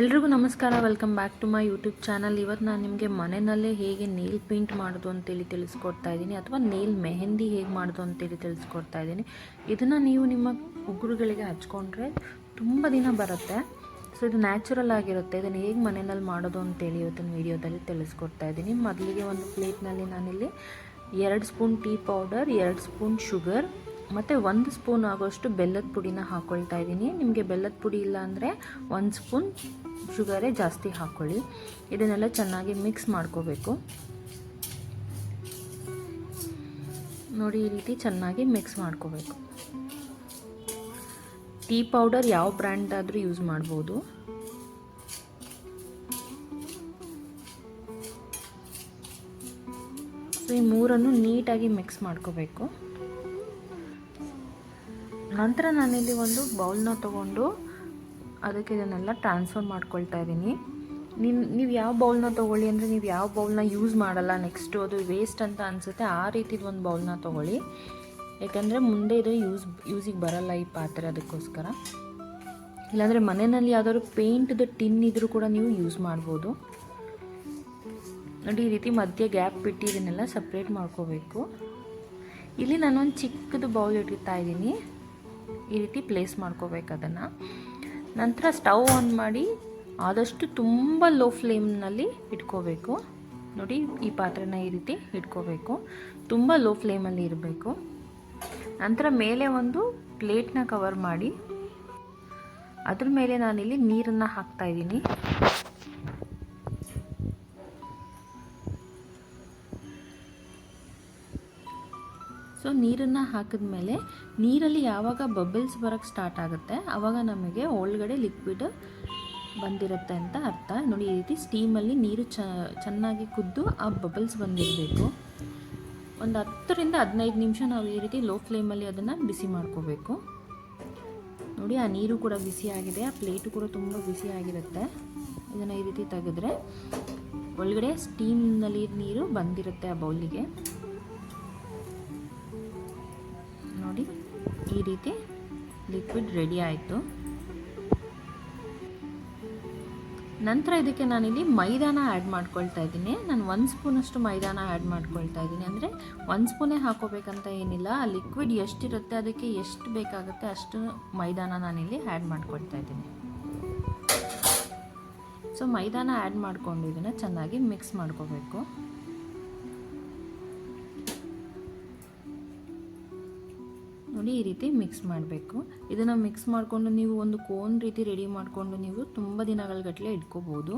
ಎಲ್ರಿಗೂ ನಮಸ್ಕಾರ welcome back to my YouTube channel ಇವತ್ತು ನಾನು ನಿಮಗೆ ಮನೆಯಲ್ಲೇ ಹೇಗೆ ನೇಲ್ ಪೇಂಟ್ ಮಾಡೋದು ಅಂತೇಳಿ ತಿಳಿಸ್ಕೊಡ್ತಾ ಇದ್ದೀನಿ, ಅಥವಾ ನೇಲ್ ಮೆಹೆಂದಿ ಹೇಗೆ ಮಾಡೋದು ಅಂತೇಳಿ ತಿಳಿಸ್ಕೊಡ್ತಾ ಇದ್ದೀನಿ. ಇದನ್ನು ನೀವು ನಿಮ್ಮ ಉಗುರುಗಳಿಗೆ ಹಚ್ಕೊಂಡ್ರೆ ತುಂಬ ದಿನ ಬರುತ್ತೆ. ಸೊ ಇದು ನ್ಯಾಚುರಲ್ ಆಗಿರುತ್ತೆ. ಇದನ್ನು ಹೇಗೆ ಮನೆಯಲ್ಲಿ ಮಾಡೋದು ಅಂತೇಳಿ ಇವತ್ತಿನ ವೀಡಿಯೋದಲ್ಲಿ ತಿಳಿಸ್ಕೊಡ್ತಾ ಇದ್ದೀನಿ. ಮೊದಲಿಗೆ ಒಂದು ಪ್ಲೇಟ್ನಲ್ಲಿ ನಾನಿಲ್ಲಿ ಎರಡು ಸ್ಪೂನ್ ಟೀ ಪೌಡರ್ ಎರಡು ಸ್ಪೂನ್ ಶುಗರ್ ಮತ್ತು ಒಂದು ಸ್ಪೂನ್ ಆಗೋಷ್ಟು ಬೆಲ್ಲದ ಪುಡಿನ ಹಾಕ್ಕೊಳ್ತಾ ಇದ್ದೀನಿ. ನಿಮಗೆ ಬೆಲ್ಲದ ಪುಡಿ ಇಲ್ಲ ಅಂದರೆ ಒಂದು ಸ್ಪೂನ್ ಶುಗರೇ ಜಾಸ್ತಿ ಹಾಕ್ಕೊಳ್ಳಿ ಇದನ್ನೆಲ್ಲ ಚೆನ್ನಾಗಿ ಮಿಕ್ಸ್ ಮಾಡ್ಕೋಬೇಕು. ನೋಡಿ, ಈ ರೀತಿ ಚೆನ್ನಾಗಿ ಮಿಕ್ಸ್ ಮಾಡ್ಕೋಬೇಕು. ಟೀ ಪೌಡರ್ ಯಾವ ಬ್ರ್ಯಾಂಡ್ ಆದರೂ ಯೂಸ್ ಮಾಡ್ಬೋದು. ಸೊ ಈ ಮೂರನ್ನು ನೀಟಾಗಿ ಮಿಕ್ಸ್ ಮಾಡ್ಕೋಬೇಕು. ನಂತರ ನಾನಿಲ್ಲಿ ಒಂದು ಬೌಲ್ನ ತೊಗೊಂಡು ಅದಕ್ಕೆ ಇದನ್ನೆಲ್ಲ ಟ್ರಾನ್ಸ್ಫರ್ ಮಾಡ್ಕೊಳ್ತಾ ಇದ್ದೀನಿ. ನಿಮ್ಮ ನೀವು ಯಾವ ಬೌಲ್ನ ತೊಗೊಳ್ಳಿ ಅಂದರೆ ನೀವು ಯಾವ ಬೌಲ್ನ ಯೂಸ್ ಮಾಡಲ್ಲ ನೆಕ್ಸ್ಟು ಅದು ವೇಸ್ಟ್ ಅಂತ ಅನಿಸುತ್ತೆ, ಆ ರೀತಿದು ಒಂದು ಬೌಲ್ನ ತೊಗೊಳ್ಳಿ. ಯಾಕಂದರೆ ಮುಂದೆ ಇದು ಯೂಸ್ ಯೂಸಿಗೆ ಬರಲ್ಲ ಈ ಪಾತ್ರೆ ಅದಕ್ಕೋಸ್ಕರ. ಇಲ್ಲಾಂದರೆ ಮನೆಯಲ್ಲಿ ಯಾವ್ದಾದ್ರು ಪೇಂಟ್ದು ಟಿನ್ ಇದ್ರೂ ಕೂಡ ನೀವು ಯೂಸ್ ಮಾಡ್ಬೋದು. ನೋಡಿ, ಈ ರೀತಿ ಮಧ್ಯೆ ಗ್ಯಾಪ್ ಬಿಟ್ಟು ಇದನ್ನೆಲ್ಲ ಸಪ್ರೇಟ್ ಮಾಡ್ಕೋಬೇಕು. ಇಲ್ಲಿ ನಾನೊಂದು ಚಿಕ್ಕದು ಬೌಲ್ ಇಟ್ಟಿರ್ತಾ ಇದ್ದೀನಿ. ಈ ರೀತಿ ಪ್ಲೇಸ್ ಮಾಡ್ಕೋಬೇಕು ಅದನ್ನು. ನಂತರ ಸ್ಟವ್ ಆನ್ ಮಾಡಿ ಆದಷ್ಟು ತುಂಬ ಲೋ ಫ್ಲೇಮ್ನಲ್ಲಿ ಇಟ್ಕೋಬೇಕು. ನೋಡಿ ಈ ಪಾತ್ರೆನ ಈ ರೀತಿ ಇಟ್ಕೋಬೇಕು. ತುಂಬ ಲೋ ಫ್ಲೇಮಲ್ಲಿ ಇರಬೇಕು. ನಂತರ ಮೇಲೆ ಒಂದು ಪ್ಲೇಟ್ನ ಕವರ್ ಮಾಡಿ, ಅದ್ರ ಮೇಲೆ ನಾನಿಲ್ಲಿ ನೀರನ್ನು ಹಾಕ್ತಾ ಸೊ ನೀರನ್ನು ಹಾಕಿದ್ಮೇಲೆ ನೀರಲ್ಲಿ ಯಾವಾಗ ಬಬಲ್ಸ್ ಬರೋಕ್ಕೆ ಸ್ಟಾರ್ಟ್ ಆಗುತ್ತೆ ಆವಾಗ ನಮಗೆ ಒಳಗಡೆ ಲಿಕ್ವಿಡ್ ಬಂದಿರುತ್ತೆ ಅಂತ ಅರ್ಥ. ನೋಡಿ, ಈ ರೀತಿ ಸ್ಟೀಮಲ್ಲಿ ನೀರು ಚೆನ್ನಾಗಿ ಕುದ್ದು ಆ ಬಬಲ್ಸ್ ಬಂದಿರಬೇಕು. ಒಂದು ಹತ್ತರಿಂದ ಹದಿನೈದು ನಿಮಿಷ ನಾವು ಈ ರೀತಿ ಲೋ ಫ್ಲೇಮಲ್ಲಿ ಅದನ್ನು ಬಿಸಿ ಮಾಡ್ಕೋಬೇಕು. ನೋಡಿ, ಆ ನೀರು ಕೂಡ ಬಿಸಿಯಾಗಿದೆ ಆ ಪ್ಲೇಟು ಕೂಡ ತುಂಬ ಬಿಸಿಯಾಗಿರುತ್ತೆ ಇದನ್ನು ಈ ರೀತಿ ತೆಗೆದ್ರೆ ಒಳಗಡೆ ಸ್ಟೀಮ್ನಲ್ಲಿ ನೀರು ಬಂದಿರುತ್ತೆ ಆ ಬೌಲಿಗೆ ಈ ರೀತಿ ಲಿಕ್ವಿಡ್ ರೆಡಿ ಆಯಿತು. ನಂತರ ಇದಕ್ಕೆ ನಾನಿಲ್ಲಿ ಮೈದಾನ ಆ್ಯಡ್ ಮಾಡ್ಕೊಳ್ತಾ ಇದ್ದೀನಿ. ನಾನು ಒಂದು ಸ್ಪೂನಷ್ಟು ಮೈದಾನ ಆ್ಯಡ್ ಮಾಡ್ಕೊಳ್ತಾ ಇದ್ದೀನಿ. ಅಂದರೆ ಒಂದು ಸ್ಪೂನೇ ಹಾಕೋಬೇಕಂತ ಏನಿಲ್ಲ. ಆ ಲಿಕ್ವಿಡ್ ಎಷ್ಟಿರುತ್ತೆ, ಅದಕ್ಕೆ ಎಷ್ಟು ಬೇಕಾಗುತ್ತೆ ಅಷ್ಟು ಮೈದಾನ ನಾನಿಲ್ಲಿ ಆ್ಯಡ್ ಮಾಡ್ಕೊಳ್ತಾ ಇದ್ದೀನಿ. ಸೊ ಮೈದಾನ ಆ್ಯಡ್ ಮಾಡಿಕೊಂಡು ಇದನ್ನು ಚೆನ್ನಾಗಿ ಮಿಕ್ಸ್ ಮಾಡ್ಕೋಬೇಕು. ನೋಡಿ ಈ ರೀತಿ ಮಿಕ್ಸ್ ಮಾಡಬೇಕು. ಇದನ್ನು ಮಿಕ್ಸ್ ಮಾಡಿಕೊಂಡು ನೀವು ಒಂದು ಕೋನ್ ರೀತಿ ರೆಡಿ ಮಾಡಿಕೊಂಡು ನೀವು ತುಂಬ ದಿನಗಳ ಗಟ್ಟಲೆ ಇಟ್ಕೋಬೋದು.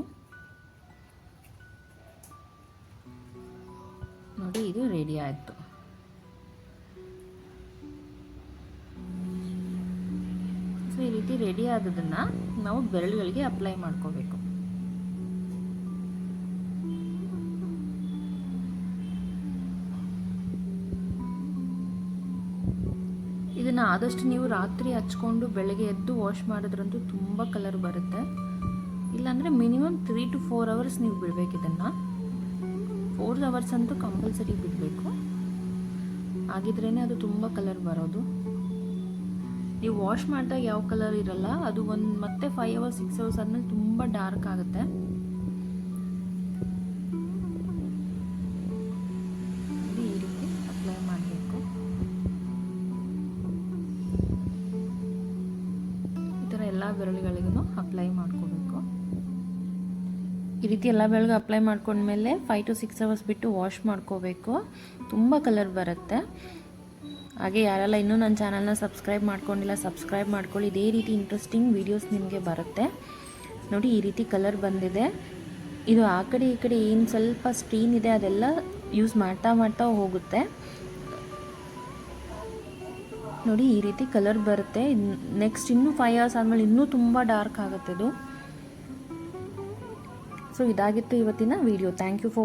ನೋಡಿ, ಇದು ರೆಡಿ ಆಯಿತು. ಸೊ ಈ ರೀತಿ ರೆಡಿ ಆದದನ್ನು ನಾವು ಬೆರಳುಗಳಿಗೆ ಅಪ್ಲೈ ಮಾಡ್ಕೋಬೇಕು. ಇದನ್ನು ಆದಷ್ಟು ನೀವು ರಾತ್ರಿ ಹಚ್ಕೊಂಡು ಬೆಳಗ್ಗೆ ಎದ್ದು ವಾಶ್ ಮಾಡಿದ್ರಂತೂ ತುಂಬ ಕಲರ್ ಬರುತ್ತೆ. ಇಲ್ಲಾಂದರೆ minimum three to four hours ನೀವು ಬಿಡಬೇಕು ಇದನ್ನು. ಫೋರ್ ಅವರ್ಸ್ ಅಂತೂ ಕಂಪಲ್ಸರಿ ಬಿಡಬೇಕು. ಆಗಿದ್ರೇ ಅದು ತುಂಬ ಕಲರ್ ಬರೋದು. ನೀವು ವಾಶ್ ಮಾಡಿದಾಗ ಯಾವ ಕಲರ್ ಇರಲ್ಲ, ಅದು ಒಂದು ಮತ್ತೆ ಫೈವ್ ಅವರ್ಸ್ ಸಿಕ್ಸ್ ಅವರ್ಸ್ ಆದಮೇಲೆ ತುಂಬ ಡಾರ್ಕ್ ಆಗುತ್ತೆ. ಬೆರಳುಗಳಿಗೂ ಅಪ್ಲೈ ಮಾಡ್ಕೋಬೇಕು. ಈ ರೀತಿ ಎಲ್ಲ ಬೆಳಗ್ಗೆ ಅಪ್ಲೈ ಮಾಡ್ಕೊಂಡ್ಮೇಲೆ ಫೈವ್ ಟು ಸಿಕ್ಸ್ ಅವರ್ಸ್ ಬಿಟ್ಟು ವಾಶ್ ಮಾಡ್ಕೋಬೇಕು. ತುಂಬ ಕಲರ್ ಬರುತ್ತೆ. ಹಾಗೆ ಯಾರೆಲ್ಲ ಇನ್ನೂ ನನ್ನ ಚಾನಲ್ನ ಸಬ್ಸ್ಕ್ರೈಬ್ ಮಾಡ್ಕೊಂಡಿಲ್ಲ ಸಬ್ಸ್ಕ್ರೈಬ್ ಮಾಡ್ಕೊಳ್ಳಿ. ಇದೇ ರೀತಿ ಇಂಟ್ರೆಸ್ಟಿಂಗ್ ವೀಡಿಯೋಸ್ ನಿಮಗೆ ಬರುತ್ತೆ. ನೋಡಿ, ಈ ರೀತಿ ಕಲರ್ ಬಂದಿದೆ. ಇದು ಆ ಕಡೆ ಈ ಕಡೆ ಏನು ಸ್ವಲ್ಪ ಸ್ಟೀನ್ ಇದೆ ಅದೆಲ್ಲ ಯೂಸ್ ಮಾಡ್ತಾ ಮಾಡ್ತಾ ಹೋಗುತ್ತೆ. ನೋಡಿ ಈ ರೀತಿ ಕಲರ್ ಬರುತ್ತೆ. ನೆಕ್ಸ್ಟ್ ಇನ್ನೂ ಫೈವ್ ಅವರ್ಸ್ ಆದಮೇಲೆ ಇನ್ನೂ ತುಂಬ ಡಾರ್ಕ್ ಆಗುತ್ತೆ ಇದು. ಸೊ ಇದಾಗಿತ್ತು ಇವತ್ತಿನ ವಿಡಿಯೋ ಥ್ಯಾಂಕ್ ಯು ಫಾರ್